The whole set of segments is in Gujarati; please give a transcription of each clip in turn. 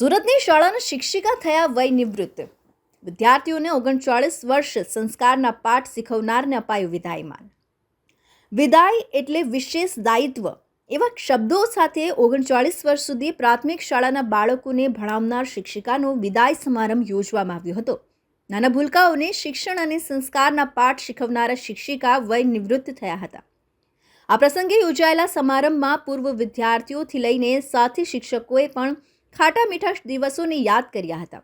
સુરતની શાળાના શિક્ષિકા થયા વય નિવૃત્ત. વિદ્યાર્થીઓને ઓગણચાળીસ વર્ષ સંસ્કારના પાઠ શીખવનારને અપાયું વિદાયમાન વિદાય એટલે વિશેષ દાયિત્વ એવા શબ્દો સાથે ઓગણચાળીસ વર્ષ સુધી પ્રાથમિક શાળાના બાળકોને ભણાવનાર શિક્ષિકાનો વિદાય સમારંભ યોજવામાં આવ્યો હતો. નાના ભૂલકાઓને શિક્ષણ અને સંસ્કારના પાઠ શીખવનારા શિક્ષિકા વય નિવૃત્ત થયા હતા. આ પ્રસંગે યોજાયેલા સમારંભમાં પૂર્વ વિદ્યાર્થીઓથી લઈને સાથી શિક્ષકોએ પણ ખાટા મીઠા દિવસોને યાદ કર્યા હતા.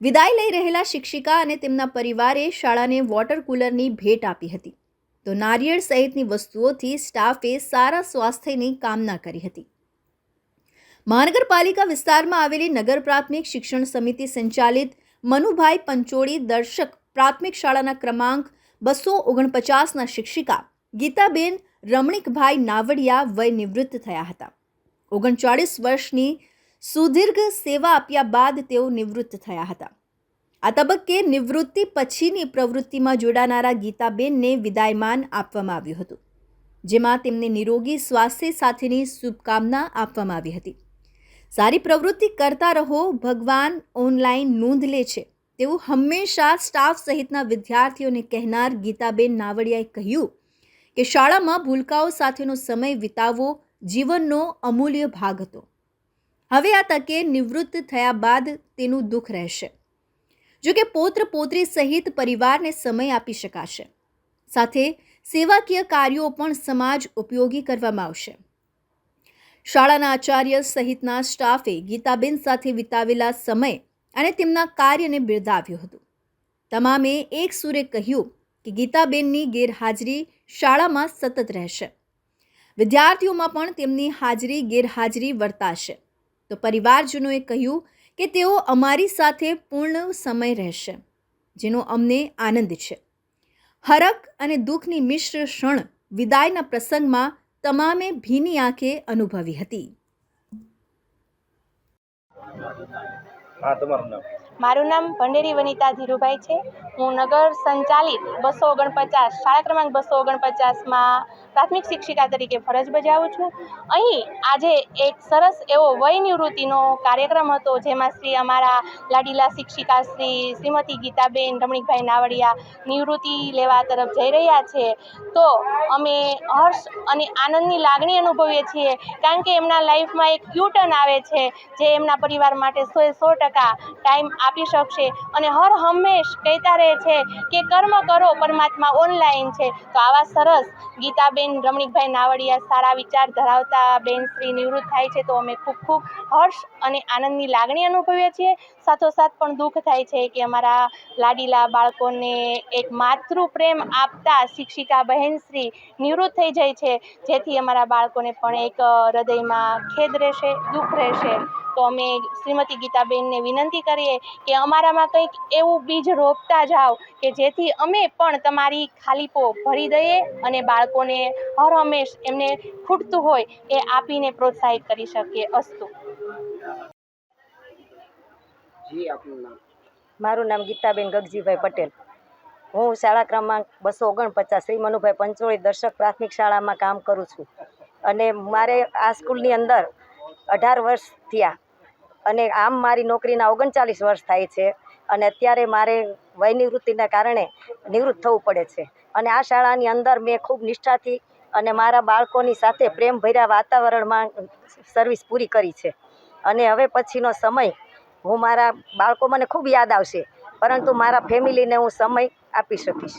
વિદાય લઈ રહેલા શિક્ષિકા અને તેમના પરિવારે શાળાને વોટર કુલરની ભેટ આપી હતી. તો નારિયેળ સહિતની વસ્તુઓથી સ્ટાફે સારા સ્વાસ્થ્યની કામના કરી હતી. મહાનગરપાલિકા વિસ્તારમાં આવેલી નગર પ્રાથમિક શિક્ષણ સમિતિ સંચાલિત મનુભાઈ પંચોળી દર્શક પ્રાથમિક શાળાના ક્રમાંક બસો ઓગણપચાસના શિક્ષિકા ગીતાબેન રમણીકભાઈ નાવડિયા વય નિવૃત્ત થયા હતા. ઓગણચાળીસ વર્ષની સુદીર્ઘ સેવા આપ્યા બાદ તેઓ નિવૃત્ત થયા હતા. આ તબક્કે નિવૃત્તિ પછીની પ્રવૃત્તિમાં જોડાનારા ગીતાબેનને વિદાયમાન આપવામાં આવ્યું હતું, જેમાં તેમને નિરોગી સ્વાસ્થ્ય સાથેની શુભકામના આપવામાં આવી હતી. સારી પ્રવૃત્તિ કરતા રહો, ભગવાન ઓનલાઈન નોંધ લે છે. તેવું હંમેશા સ્ટાફ સહિતના વિદ્યાર્થીઓને કહેનાર ગીતાબેન નાવડિયાએ કહ્યું કે શાળામાં ભૂલકાઓ સાથેનો સમય વિતાવવો જીવનનો અમૂલ્ય ભાગ હતો. હવે આ તકે નિવૃત્ત થયા બાદ તેનું દુઃખ રહેશે. જો કે પૌત્ર પોત્રી સહિત પરિવારને સમય આપી શકાશે. સાથે સેવાકીય કાર્યો પણ સમાજ ઉપયોગી કરવામાં આવશે. શાળાના આચાર્ય સહિતના સ્ટાફે ગીતાબેન સાથે વિતાવેલા સમય અને તેમના કાર્યને બિરદાવ્યું હતું. તમામે એક સુરે કહ્યું કે ગીતાબેનની ગેરહાજરી શાળામાં સતત રહેશે. વિદ્યાર્થીઓમાં પણ તેમની હાજરી ગેરહાજરી વર્તાશે. તો પરિવારજનોએ કહ્યું કે તેઓ અમારી સાથે પૂર્ણ સમય રહેશે, જેનો અમને આનંદ છે. હરક અને દુઃખની મિશ્ર ક્ષણ વિદાયના પ્રસંગમાં તમામે ભીની આંખે અનુભવી હતી. હા, તમારું નામ? મારું નામ ભંડેરી વનિતા ધીરુભાઈ છે. હું નગર સંચાલિત બસો ઓગણપચાસ, શાળા ક્રમાંક બસો ઓગણપચાસમાં પ્રાથમિક શિક્ષિકા તરીકે ફરજ બજાવું છું. અહીં આજે એક સરસ એવો વય નિવૃત્તિનો કાર્યક્રમ હતો, જેમાં શ્રી અમારા લાડીલા શિક્ષિકા શ્રી શ્રીમતી ગીતાબેન રમણીકભાઈ નાવડિયા નિવૃત્તિ લેવા તરફ જઈ રહ્યા છે. તો અમે હર્ષ અને આનંદની લાગણી અનુભવીએ છીએ, કારણ કે એમના લાઈફમાં એક યુ ટર્ન આવે છે, જે એમના પરિવાર માટે સો સો ટકા ટાઈમ આપી શકશે. અને હર હંમેશ કહેતા રહે છે કે કર્મ કરો, પરમાત્મા ઓનલાઈન છે. તો આવા સરસ ગીતાબેન રમણીકભાઈ નાવડિયા સારા વિચાર ધરાવતા બેન શ્રી નિવૃત્ત થાય છે. તો અમે ખૂબ ખૂબ હર્ષ અને આનંદની લાગણી અનુભવીએ છીએ. સાથોસાથ પણ દુઃખ થાય છે કે અમારા લાડીલા બાળકોને એક માતૃ પ્રેમ આપતા શિક્ષિકા બહેનશ્રી નિવૃત્ત થઈ જાય છે. જેથી અમારા બાળકોને પણ એક હૃદયમાં ખેદ રહેશે, દુઃખ રહેશે. તો અમે શ્રીમતી ગીતાબેનને વિનંતી કરીએ કે અમારામાં કંઈક એવું બીજ રોપતા જાઓ કે જેથી અમે પણ તમારી ખાલીપો ભરી દઈએ અને બાળકોને હર હંમેશ એમને ખૂટતું હોય એ આપીને પ્રોત્સાહિત કરી શકીએ અસ્તુ. જી આપનું નામ? મારું નામ ગીતાબેન ગગજીભાઈ પટેલ. હું શાળા ક્રમાંક બસો ઓગણપચાસ શ્રી મનુભાઈ પંચોળી દર્શક પ્રાથમિક શાળામાં કામ કરું છું. અને મારે આ સ્કૂલની અંદર અઢાર વર્ષ થયા. અને આમ મારી નોકરીના ઓગણચાલીસ વર્ષ થાય છે અને અત્યારે મારે વય નિવૃત્તિના કારણે નિવૃત્ત થવું પડે છે. અને આ શાળાની અંદર મેં ખૂબ નિષ્ઠાથી અને મારા બાળકોની સાથે પ્રેમ ભર્યા વાતાવરણમાં સર્વિસ પૂરી કરી છે. અને હવે પછીનો સમય હું મારા બાળકો મને ખૂબ યાદ આવશે. પરંતુ મારા ફેમિલીને હું સમય આપી શકીશ.